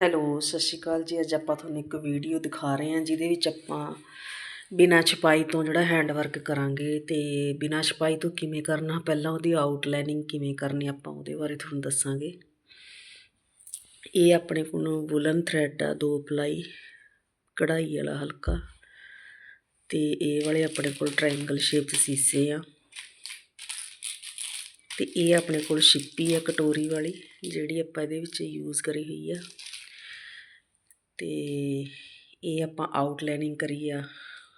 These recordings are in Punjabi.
ਹੈਲੋ, ਸਤਿ ਸ਼੍ਰੀ ਅਕਾਲ ਜੀ। ਅੱਜ ਆਪਾਂ ਤੁਹਾਨੂੰ ਇੱਕ ਵੀਡੀਓ ਦਿਖਾ ਰਹੇ ਹਾਂ, ਜਿਹਦੇ ਵਿੱਚ ਆਪਾਂ ਬਿਨਾਂ ਛਪਾਈ ਤੋਂ ਜਿਹੜਾ ਹੈਂਡ ਵਰਕ ਕਰਾਂਗੇ ਤੇ ਬਿਨਾਂ ਛਪਾਈ ਤੋਂ ਕਿਵੇਂ ਕਰਨਾ, ਪਹਿਲਾਂ ਉਹਦੀ ਆਊਟਲਾਈਨਿੰਗ ਕਿਵੇਂ ਕਰਨੀ, ਆਪਾਂ ਉਹਦੇ ਬਾਰੇ ਤੁਹਾਨੂੰ ਦੱਸਾਂਗੇ। ਇਹ ਆਪਣੇ ਕੋਲ ਵੂਲਨ ਥ੍ਰੈਡ ਆ, ਦੋ ਪਲਾਈ ਕਢਾਈ ਵਾਲਾ ਹਲਕਾ ਤੇ ਇਹ ਵਾਲੇ ਆਪਣੇ ਕੋਲ ਟ੍ਰਾਇੰਗਲ ਸ਼ੇਪ ਸੀਸੇ ਆ। ਤੇ ਇਹ ਆਪਣੇ ਕੋਲ ਛਿੱਪੀ ਆ, ਕਟੋਰੀ ਵਾਲੀ, ਜਿਹੜੀ ਆਪਾਂ ਇਹਦੇ ਵਿੱਚ ਯੂਜ਼ ਕਰੀ ਹੋਈ ਆ। ਅਤੇ ਇਹ ਆਪਾਂ ਆਊਟਲਾਈਨਿੰਗ ਕਰੀ ਆ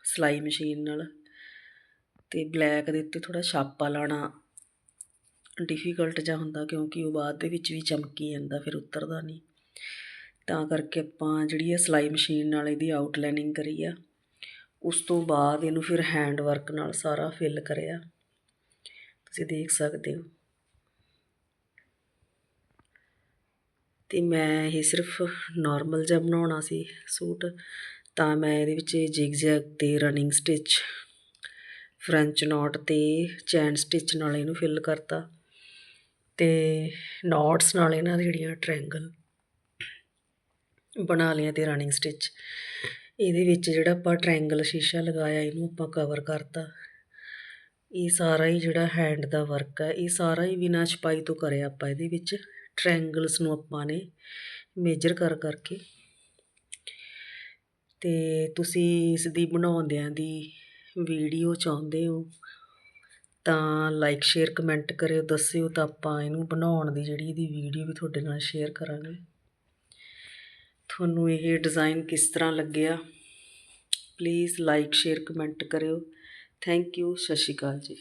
ਸਿਲਾਈ ਮਸ਼ੀਨ ਨਾਲ ਅਤੇ ਬਲੈਕ ਦੇ ਉੱਤੇ ਥੋੜ੍ਹਾ ਛਾਪਾ ਲਾਉਣਾ ਡਿਫੀਕਲਟ ਜਿਹਾ ਹੁੰਦਾ ਕਿਉਂਕਿ ਉਹ ਬਾਅਦ ਦੇ ਵਿੱਚ ਵੀ ਚਮਕੀ ਜਾਂਦਾ, ਫਿਰ ਉਤਰਦਾ ਨਹੀਂ। ਤਾਂ ਕਰਕੇ ਆਪਾਂ ਜਿਹੜੀ ਇਹ ਸਿਲਾਈ ਮਸ਼ੀਨ ਨਾਲ ਇਹਦੀ ਆਊਟਲਾਈਨਿੰਗ ਕਰੀ ਆ, ਉਸ ਤੋਂ ਬਾਅਦ ਇਹਨੂੰ ਫਿਰ ਹੈਂਡ ਵਰਕ ਨਾਲ ਸਾਰਾ ਫਿਲ ਕਰਿਆ। ਤੁਸੀਂ ਦੇਖ ਸਕਦੇ ਹੋ। ਅਤੇ ਮੈਂ ਇਹ ਸਿਰਫ ਨੋਰਮਲ ਜਿਹਾ ਬਣਾਉਣਾ ਸੀ ਸੂਟ, ਤਾਂ ਮੈਂ ਇਹਦੇ ਵਿੱਚ ਜਿਗਜ਼ੈਗ ਤੇ ਰਨਿੰਗ ਸਟਿਚ ਫ੍ਰੈਂਚ ਨੋਟ ਤੇ ਚੈਨ ਸਟਿਚ ਨਾਲ ਇਹਨੂੰ ਫਿਲ ਕਰਤਾ ਅਤੇ ਨੋਟਸ ਨਾਲ ਇਹਨਾਂ ਜਿਹੜੀਆਂ ਟ੍ਰਾਇੰਗਲ ਬਣਾ ਲਿਆ ਅਤੇ ਰਨਿੰਗ ਸਟਿਚ ਇਹਦੇ ਵਿੱਚ ਜਿਹੜਾ ਆਪਾਂ ਟ੍ਰਾਇੰਗਲ ਸ਼ੀਸ਼ਾ ਲਗਾਇਆ ਇਹਨੂੰ ਆਪਾਂ ਕਵਰ ਕਰਤਾ। ਇਹ ਸਾਰਾ ਹੀ ਜਿਹੜਾ ਹੈਂਡ ਦਾ ਵਰਕ ਹੈ, ਇਹ ਸਾਰਾ ਹੀ ਬਿਨਾਂ ਛਪਾਈ ਤੋਂ ਕਰਿਆ ਆਪਾਂ ਇਹਦੇ ਵਿੱਚ। ਟ੍ਰਾਇੰਗਲਸ ਨੂੰ ਆਪਾਂ ਨੇ ਮੇਜਰ ਕਰ ਕਰਕੇ ਅਤੇ ਤੁਸੀਂ ਇਸ ਦੀ ਬਣਾਉਂਦਿਆਂ ਦੀ ਵੀਡੀਓ ਚਾਹੁੰਦੇ ਹੋ, ਤਾਂ ਲਾਈਕ ਸ਼ੇਅਰ ਕਮੈਂਟ ਕਰਿਓ, ਦੱਸਿਓ ਤਾਂ ਆਪਾਂ ਇਹਨੂੰ ਬਣਾਉਣ ਦੀ ਜਿਹੜੀ ਇਹਦੀ ਵੀਡੀਓ ਵੀ ਤੁਹਾਡੇ ਨਾਲ ਸ਼ੇਅਰ ਕਰਾਂਗੇ। ਤੁਹਾਨੂੰ ਇਹ ਡਿਜ਼ਾਈਨ ਕਿਸ ਤਰ੍ਹਾਂ ਲੱਗਿਆ? ਪਲੀਜ਼ ਲਾਈਕ ਸ਼ੇਅਰ ਕਮੈਂਟ ਕਰਿਓ। ਥੈਂਕ ਯੂ ਸਤਿ ਸ਼੍ਰੀ ਅਕਾਲ ਜੀ।